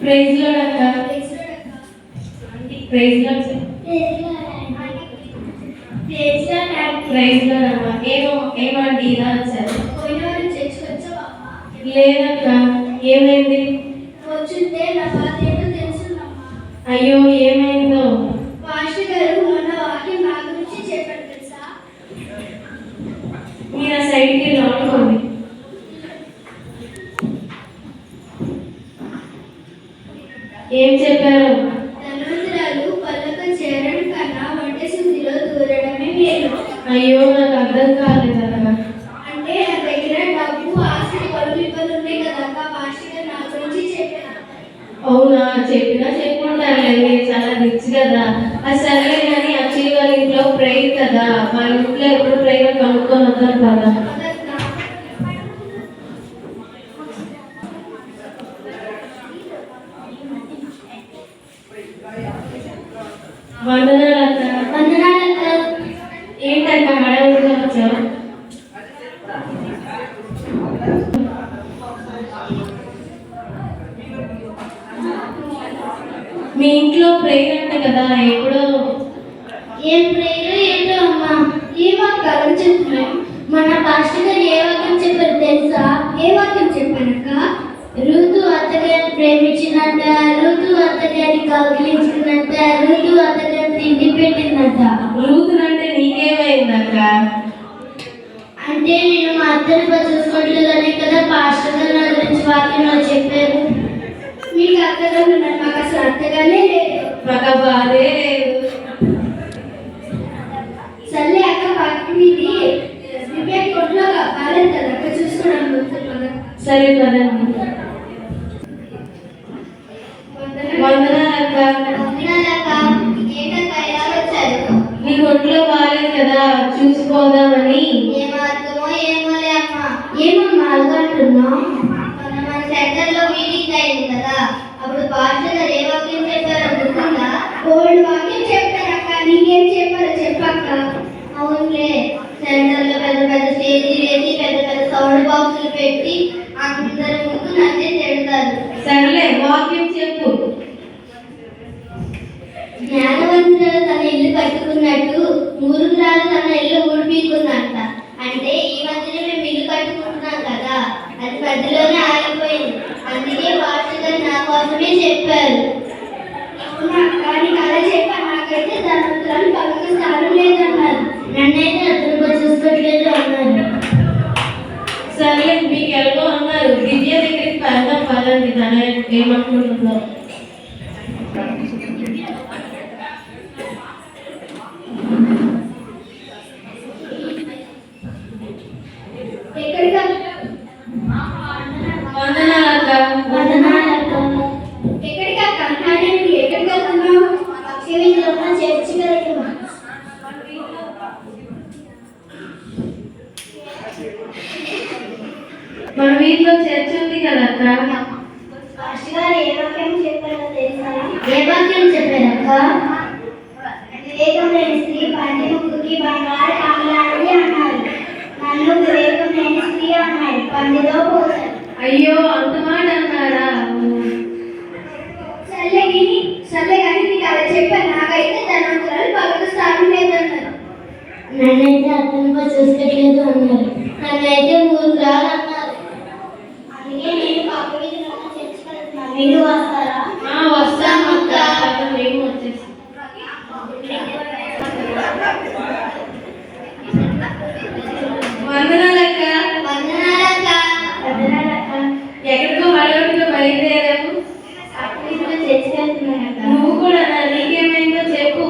ప్రైజ్లో అక్క. ప్రైజ్లో ప్రైజ్లో అమ్మా ఏమో ఏమండి ఇలా వచ్చారు. లేదక్క. ఏమైంది? అయ్యో ఏమైందో పాస్టర్ గారు మొన్న వాక్యం నా గురించి చెప్పారు తెలుసా మీరు ఆ సైడ్కి రానుకోండి ఏం చెప్పారు ధనవంతురాలు పల్లక చేరడం కన్నా వంట శుద్ధిలో దూరడమే మేలు అయ్యో నాకు అర్థం కాలేదు అక్క అంటే నా దగ్గర డబ్బు ఆస్తి పనులు ఇబ్బంది ఉన్నాయి కదా అక్క పాస్టర్ గారు నా గురించి చెప్పారు అవునా చెప్పినా చెప్పుకుంటారులే మీరు చాలా రిచ్ కదా. అది సరే కానీ అక్షయ్ వాళ్ళ ఇంట్లో ప్రేయర్ కదా. వాళ్ళ ఇంట్లో ఎప్పుడు ప్రేయర్ కనుక్కొని వద్దాం కదా. వందనాలు అక్క వందనాలక్క ఏంటక్క హడావుడిగా వచ్చావు మీ ఇంట్లో ప్రేయర్ అంట కదా ఎప్పుడో ఏం ప్రేరు ఏంటో అమ్మా ఏ వాక్యం చెప్తున్నాం. మన పాస్టర్ గారు ఏ వాక్యం చెప్పారు తెలుసా? ఏ వాక్యం చెప్పానక్క? ఋతు అత్తగారిని ప్రేమించినట్ట ఋతు అత్తగారిని కౌగిలించినట్ట ఋతు అత్తగారిని తిండి పెట్టిందట. రూతునంటే నీకేమైందక్క? అంటే నేను మా అత్తని చూసుకోవట్లేదనే కదా పాస్టర్ గారు నా గురించి వాక్యంలో చెప్పారు. మీకు అత్తగారు మాకు అసలు అత్తగానే లేదు. మాకు బాధే లేదు సర్లే అక్క వాక్యం ఇది దివ్య కొట్లో కాలేదు కదా అక్క చూసుకోవడం పోతుంది సరే పదండి నీకు ఒంట్లో బాగాలేదు కదా చూసుకోదామని ఏమమ్మా అలగంటున్నావు మొన్న మన సెంటర్లో మీటింగ్ అయింది కదా అప్పుడు పాస్టర్ గారు ఏ వాక్యం చెప్పారో గుర్తుందా ఓల్డ్ వాక్యం చెప్పారక్క నీకేం చెప్పారో చెప్పక్క అవునులే సెంటర్లో పెద్ద పెద్ద స్టేజీ వేసి సౌండ్ బాక్సులు పెట్టి అందరి ముందు నన్నే తిడతారు. సరేలే వాక్యం చెప్పు. జ్ఞానవంతురాలు తన ఇల్లు కట్టుకున్నట్టు మూర్ఖురాలు తన ఇల్లు ఊడిపీకున్నట్ట. అంటే ఈ మధ్యనే మేము ఇల్లు కట్టుకుంటున్నాం కదా అది మధ్యలోనే ఆగిపోయింది. అందుకే గారు నా కోసమే చెప్పారు. కానీ అలా చెప్పాను నాకైతే ధనవంతురాలు పక్కన స్థానం లేదన్నారు. నన్నైతే అతను చూసుకోవట్లేదు అన్నారు. సరేలే మీకు ఎలాగో అన్నారు దివ్య దగ్గరికి వెళ్దాం పదండి తన ఏమనుకుంటుందో ఎక్కడికి వందనాలు అక్క ఎక్కడికి అక్క అంటే నువ్వు ఎక్కడికి వెళ్తున్నావు పక్షి వీధిలో ఉన్న చర్చికి వెళ్తున్నా మన వీధిలో చర్చ్ ఉంది కదా అక్క పాస్టర్ గారు ఏ వాక్యం చెప్పారక్క వివేకం లేని స్త్రీ పంది ముక్కుకి బంగారు కామలాడి అన్నారు. నన్ను వివేకం లేని స్త్రీ అన్నాడు పందిలో పోసాడు అయ్యో అంత మాట అన్నారా సర్లే విని సర్లే కానీ నీకు అలా చెప్పాను. నాకైతే ధనవంతురాలు పక్కన స్థానం లేదన్నారు. నన్నైతే అతనిపై చూసుకోవట్లేదు అన్నారు. నన్నైతే మూర్ఖురాలు అన్నారు అందుకే నేను పక్క వీధిలో ఉన్న చర్చికి వెళ్తున్నాను మీరు వస్తారా ఆ, వస్తాం అక్క పక్కన మేము వచ్చేస్తాం వందనాలు అక్క వందనాలక్క వందనాలక్క ఎక్కడికో హడావుడిగా బయలుదేరాము పక్క వీధిలో చర్చికి వెళ్తున్నానక్క నువ్వు కూడా నా నీకేమైందో చెప్పు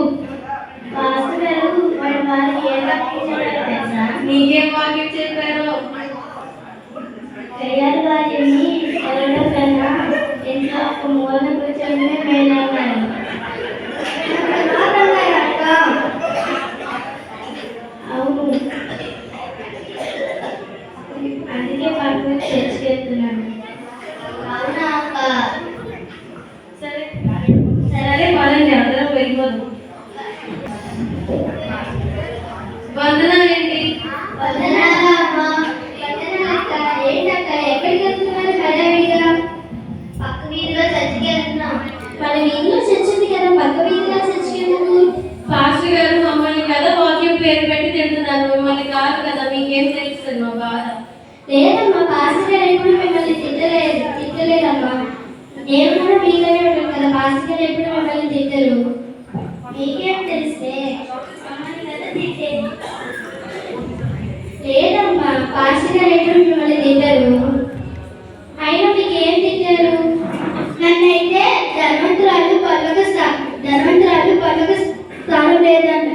పాస్టర్ గారు వాడి వారికి ఏ వాక్యం చెప్పారో తెలుసా నీకేం వాక్యం చెప్పారో కయ్యాలి వారిని చదవడం కన్నా ఇంట్లో ఒక మూల కూర్చోవడమే మేలన్నారు అవును అందుకే పక్కన చర్చికెళ్తున్నాను అవునా అక్క సరే సరే పదండి అందరం వెళ్ళిపోదాం వందనాలేంటి వందనాలు అమ్మ వందనాలు అక్క ఏంటక్క ఎక్కడికి వెళ్తున్నారు హడావిడిగా పక్క వీధిలో చర్చికి మన వీధిలో చర్చ్ ఉంది కదా పక్క వీధిలో చర్చ్ ఎందుకు పాస్టర్ గారు మమ్మల్ని కదా వాక్యం పేరు పెట్టి తిడుతున్నారు మిమ్మల్ని కాదు కదా మీకేం తెలుస్తుంది మా బాధ లేదమ్మా పాస్టర్ గారు ఎప్పుడు మిమ్మల్ని తిట్టలేదు తిట్టలేదమ్మా నేను కూడా మీలోనే ఉంటాను కదా పాస్టర్ గారు ఎప్పుడు మమ్మల్ని తిట్టరు మీకేం తెలిస్తే మమ్మల్ని కదా తిట్టేది. లేదమ్మా పాస్టర్ గారు మిమ్మల్ని తింటారు. అయినా మీకు ఏం తింటారు? నన్నైతే ధర్మంతురాలు పల్లక స్థా ధర్మంతురాలు పల్లక స్థానం లేదన్న.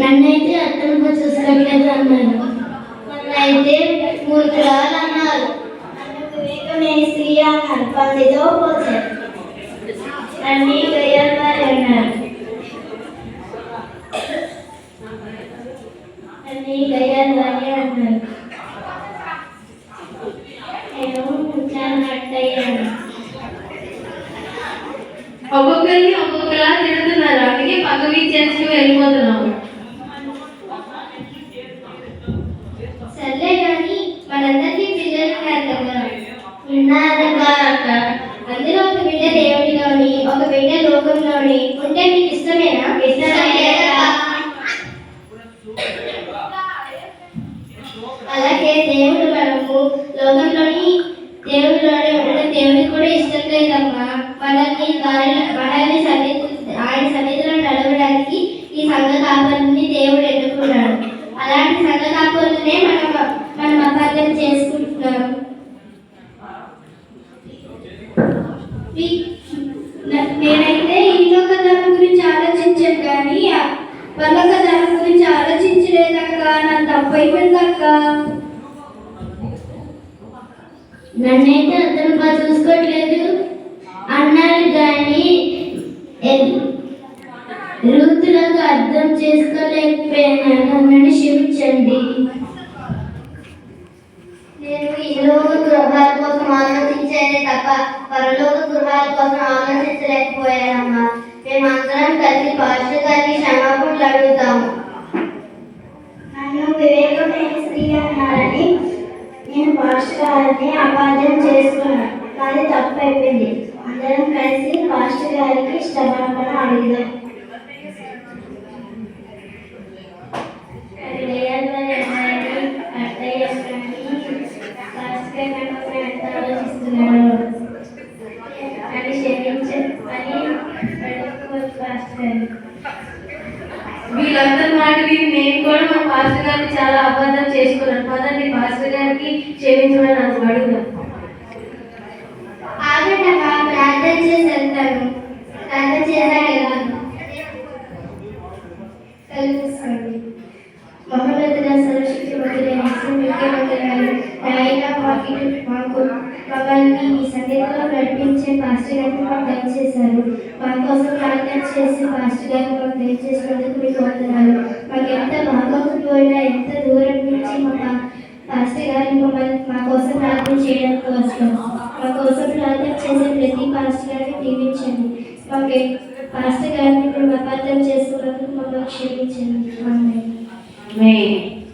నన్నైతే అర్థంగా చూసుకోలేదు అన్నారు నన్నైతే మూర్ఖురాలు అన్నారు నన్ను వివేకమైన స్త్రీ అన్నారు. పందితో పోతారు. నన్ను గయ్యారు అన్నారు. నన్ను గయ్యారు అన్నారు నేను చాలా అట్టయ్యాను ఒక్కొక్కరిని ఒక్కొక్కలా తిడుతున్నారు. అందుకే పక్క వీచేసి వెళ్ళిపోతున్నాము సర్లే కానీ మనందరికీ పిల్లలు ఉన్నారమ్మా అక్క. అందులో ఒక బిడ్డ దేవుడిలోని ఒక బిడ్డ లోకంలోని ఉంటే దేవుడికి ఇష్టం లేదమ్మా మనల్ని దారిలో మనల్ని సన్నిధి ఆయన సన్నిధిలో నడవడానికి ఈ సంఘ కాపరిని దేవుడు ఎన్నుకున్నాడు. అలాంటి సంఘ కాపరులనే మనం మనం అపార్థం చేసుకుంటున్నాం. నేనైతే ఇంకొక ధనం గురించి ఆలోచించాను కానీ పరలోక ధనం గురించి ఆలోచించలేదక్క నా తప్పైపోయిందక్క. నన్నైతే అతను చూసుకోవట్లేదు. అన్నారు కానీ ఋతులకు అర్థం చేసుకోలేకపోయాను నన్ను క్షమించండి నేను ఈలోక గృహాల కోసం ఆలోచించేదే తప్ప పరలోక గృహాల కోసం ఆలోచించలేకపోయానమ్మా. మేమందరం కలిసి పాస్టర్ గారికి క్షమాపణలు అడుగుతాము. నన్ను వివేకమైన స్త్రీ అన్నారని నేను పాస్టర్ గారిని అపార్థం చేసుకున్నాను. కానీ తప్పు అయిపోయింది అందరం కలిసి పాస్టర్ గారికి క్షమాపణ గారు వీళ్ళందరి మాట విని నేను కూడా మా పాస్టర్ గారిని చాలా అబద్ధం చేసుకున్నాను. పదండి పాస్టర్ గారికి క్షమించమని నాకు అడుగుదాం. ఆగండి ప్రార్థన చేసి వెళ్తాను ప్రార్థన చేశాక వెళ్తాను కళ్ళు మూసుకోండి. సర్వశక్తి మంత్రులైన నాయన మాకు మాకు మమ్మల్ని మీ నడిపించే మాకు దయచేశారు మా కోసం ప్రార్థన చేసి పాస్టర్ గారిని మాకు దయచేసినందుకు మీకు వందనాలు మాకు ఎంత బాగోకపోయినా ఎంత దూరం నుంచి మా పాస్టర్ గారు మమ్మల్ని మా కోసం ప్రార్థన చేయడానికి వస్తాం మా కోసం ప్రార్థన చేసే ప్రతి పాస్టర్ గారిని దీవించండి. ఓకే పాస్టర్ గారిని మేము అపార్థం చేసుకున్నందుకు మమ్మల్ని క్షమించండి.